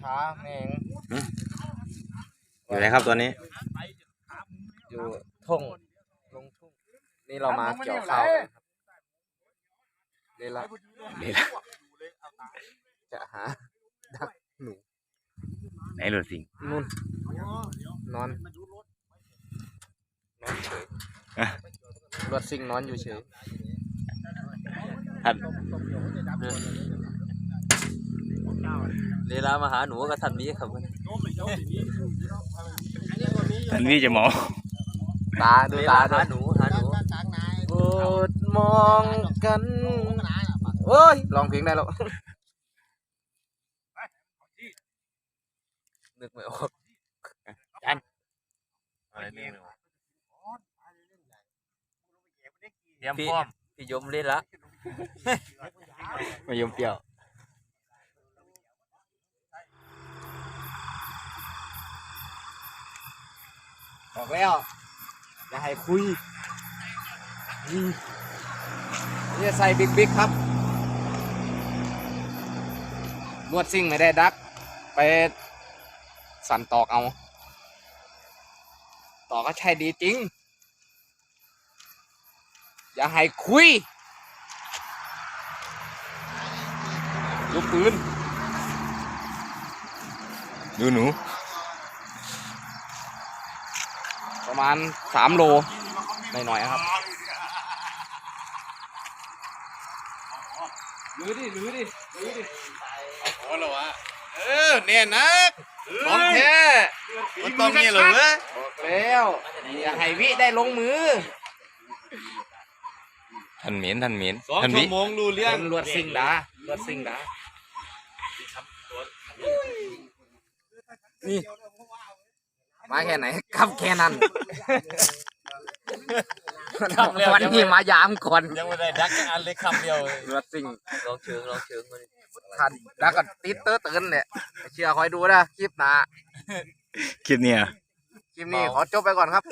ช้าแมงอยู่ไหนครับตัวนี้ อยู่ทุ่งลงทุ่งนี่เรามาเกี่ยวข้าวกันครับนี่ละนี่ละจะหาดักหนูไหนหลุดสิงนุ่นนอนนอนเฉยรถซิ่งนอนอยู่เฉยท่าน เวลามาหาหนูก็ทำนี้ครับท่านพี่จะหมอตาดูเวตาลาดูหาหนูหาหนูโปรดมองกันเอ้ยร้องเพลงได้แล้วนึกไม่ออกเตรียมพร้อมพี่ยมเล่นละมายมเปรี้ยว บอกแล้วอย่าให้คุยนี่นี่ใส่บิ๊กบิ๊กครับ ลวดซิ่งไม่ได้ดัก ไปสั่นตอกเอาตอกก็ใช่ดีจริง อย่าให้คุยลูกปืน ดูหนู ประมาณสามโลหน่อยๆครับลื้อดิลื้อดิลื้อดิโอ้เหรอวะเออเนี่ยนะของแท้มันต้องนี่เหรอเว้ยบอกแล้วอย่าให้วิได้ลงมือท่านเหม็นท่านเหม็นสองท่านชั่วิวโมงรู้เรื่องเป็นลวดซิงดาลวดซิงดานี่ มาแค่ไหนครับแค่นั้นวันนี้มายามก่อนยังไม่ได้ดักอันเล็กคำเดียวลวดซิงลองเชิงลองเชิงมาดิทันแล้วก็ติดเตอร์เตือนเนี่ยเชื่อคอยดูนะคลิปหนาคลิปเนี่ยคลิปนี้ขอจบไปก่อนครับ